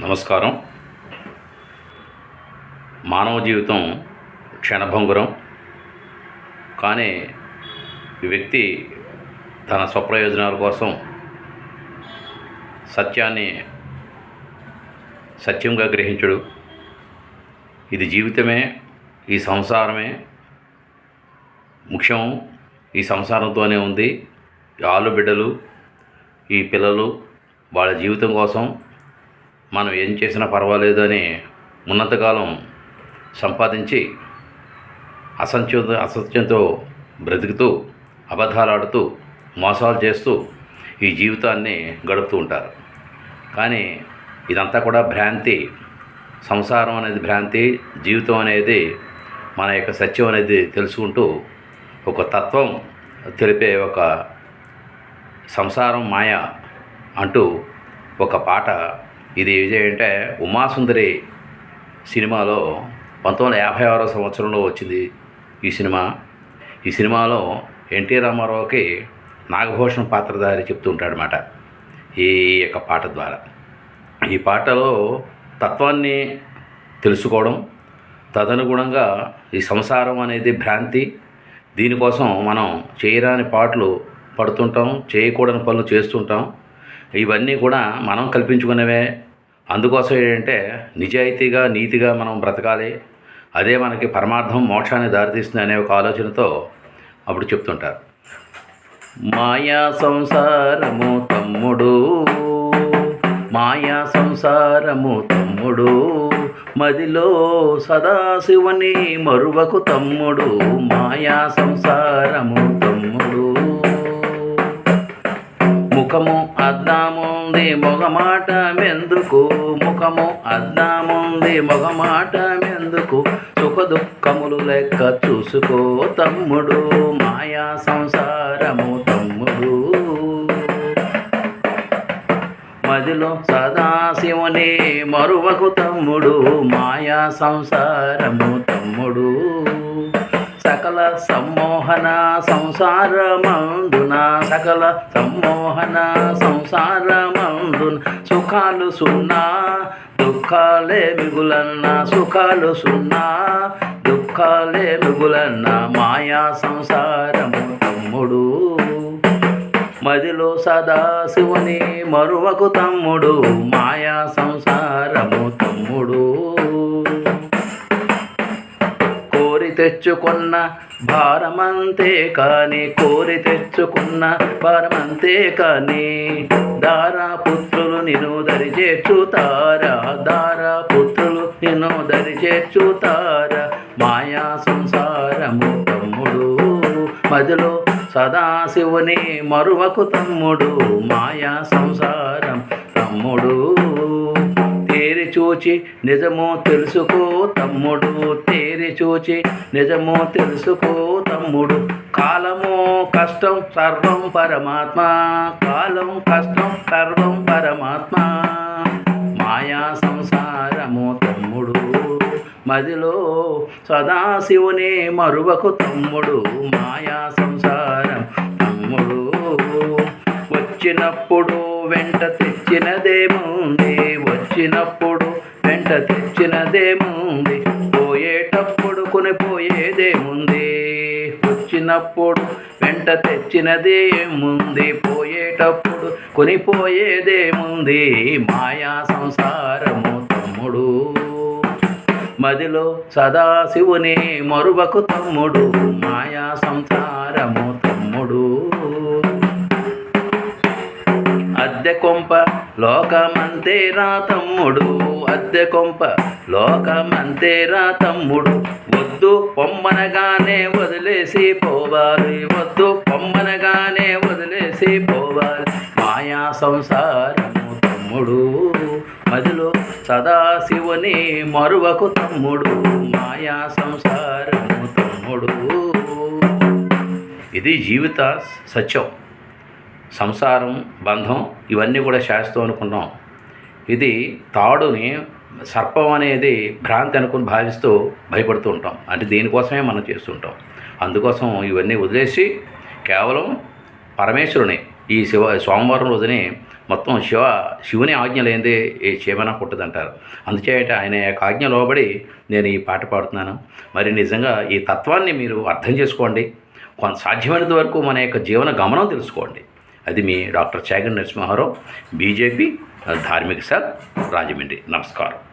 నమస్కారం. మానవ జీవితం క్షణభంగురం. కానీ ఈ వ్యక్తి తన స్వప్రయోజనాల కోసం సత్యాన్ని సత్యంగా గ్రహించడు. ఇది జీవితమే ఈ సంసారమే ముఖ్యం. ఈ సంసారంతోనే ఉంది. ఆలు బిడ్డలు ఈ పిల్లలు వాళ్ళ జీవితం కోసం మనం ఏం చేసినా పర్వాలేదు అని ఉన్నతకాలం సంపాదించి అసత్యంతో అసత్యంతో బ్రతుకుతూ అబద్ధాలాడుతూ మోసాలు చేస్తూ ఈ జీవితాన్ని గడుపుతూ ఉంటారు. కానీ ఇదంతా కూడా భ్రాంతి. సంసారం అనేది భ్రాంతి జీవితం అనేది మన యొక్క సత్యం అనేది తెలుసుకుంటూ ఒక తత్వం తెలిపే ఒక సంసారం మాయ అంటూ ఒక పాట ఇది విజయ్ అంటే ఉమాసుందరి సినిమాలో పంతొమ్మిది వందల యాభై ఆరో సంవత్సరంలో వచ్చింది ఈ సినిమా. ఈ సినిమాలో ఎన్టీ రామారావుకి నాగభూషణ్ పాత్రధారి చెప్తుంటాడనమాట ఈ యొక్క పాట ద్వారా. ఈ పాటలో తత్వాన్ని తెలుసుకోవడం తదనుగుణంగా ఈ సంసారం అనేది భ్రాంతి దీనికోసం మనం చేయరాని పాటలు పడుతుంటాం చేయకూడని పనులు చేస్తుంటాం ఇవన్నీ కూడా మనం కల్పించుకునేవే. అందుకోసం ఏంటంటే నిజాయితీగా నీతిగా మనం బ్రతకాలి. అదే మనకి పరమార్థం మోక్షాన్ని దారితీస్తుంది అనే ఒక ఆలోచనతో అప్పుడు చెప్తుంటారు. మాయా సంసారము తమ్ముడు మాయా సంసారము తమ్ముడు మదిలో సదాశివుని మరువకు తమ్ముడు మాయా సంసారము తమ్ముడు. ముఖము అద్దాముంది మొగమాట మెందుకు ముఖము అద్దాముంది మొగమాట మెందుకు సుఖ దుఃఖములు లెక్క చూసుకో తమ్ముడు మాయా సంసారము తమ్ముడు. మదిలో సదాశివుని మరువకు తమ్ముడు మాయా సంసారము తమ్ముడు. సకల సమ్మోహన సంసారమందున సకల సమ్మోహన సంసారమందున సుఖాలు సున్నా దుఃఖాలే మిగులన్న సుఖాలు సున్నా దుఃఖాలే మిగులన్న మాయా సంసారము తమ్ముడు. మదిలో సదా శివుని మరువకు తమ్ముడు మాయా సంసారము తమ్ముడు. తెచ్చుకున్న భారమంతే కానీ కోరి తెచ్చుకున్న భారమంతే కానీ దారా పుత్రులు నిన్ను దరి చేర్చుతారా? దారా పుత్రులు నిన్ను దరి చేర్చుతారా? మాయా సంసారము తమ్ముడు మదిలో సదాశివుని మరువకు తమ్ముడు మాయా సంసారం తమ్ముడు. చూచి నిజము తెలుసుకో తమ్ముడు. తేరి చూచి నిజము తెలుసుకో తమ్ముడు. కాలము కష్టం సర్వం పరమాత్మ. కాలం కష్టం సర్వం పరమాత్మ. మాయా సంసారము తమ్ముడు. మదిలో సదాశివుని మరువకు తమ్ముడు. మాయా సంసారం తమ్ముడు. వచ్చినప్పుడు వెంట తెచ్చినదేముంది వచ్చినప్పుడు వెంట తెచ్చినదేముంది పోయేటప్పుడు కొనిపోయేదేముంది వచ్చినప్పుడు వెంట తెచ్చినదేముంది పోయేటప్పుడు కొనిపోయేదేముంది మాయా సంసారము తమ్ముడు. మదిలో సదాశివుని మరువకు తమ్ముడు. మాయా సంసారము తమ్ముడు. అద్దె కొంప లోకమంతేరా తమ్ముడు అద్దె కొంప. లోకమంతేరా తమ్ముడు వద్దు పొమ్మనగానే వదిలేసి పోవాలి. వద్దు పొమ్మనగానే వదిలేసి పోవాలి. మాయా సంసారము తమ్ముడు మదిలో సదాశివుని మరువకు తమ్ముడు. మాయా సంసారము తమ్ముడు. ఇది జీవిత సత్యం. సంసారం బంధం ఇవన్నీ కూడా శాస్త్రం అనుకున్నాం. ఇది తాడుని సర్పం అనేది భ్రాంతి అనుకుని భావిస్తూ భయపడుతూ ఉంటాం. అంటే దీనికోసమే మనం చేస్తుంటాం అందుకోసం ఇవన్నీ వదిలేసి కేవలం పరమేశ్వరుని ఈ శివ సోమవారం రోజుని మొత్తం శివ శివుని ఆజ్ఞ లేనిదే ఏ చేయమైనా పుట్టదంటారు. అందుచేత ఆయన యొక్క ఆజ్ఞ లోబడి నేను ఈ పాట పాడుతున్నాను. మరి నిజంగా ఈ తత్వాన్ని మీరు అర్థం చేసుకోండి. కొంత సాధ్యమైనంత వరకు మన యొక్క జీవన గమనం తెలుసుకోండి. అది మీ డాక్టర్ చాగన్ నరసింహారావు బీజేపీ ధార్మిక సార్ రాజమండ్రి. నమస్కారం.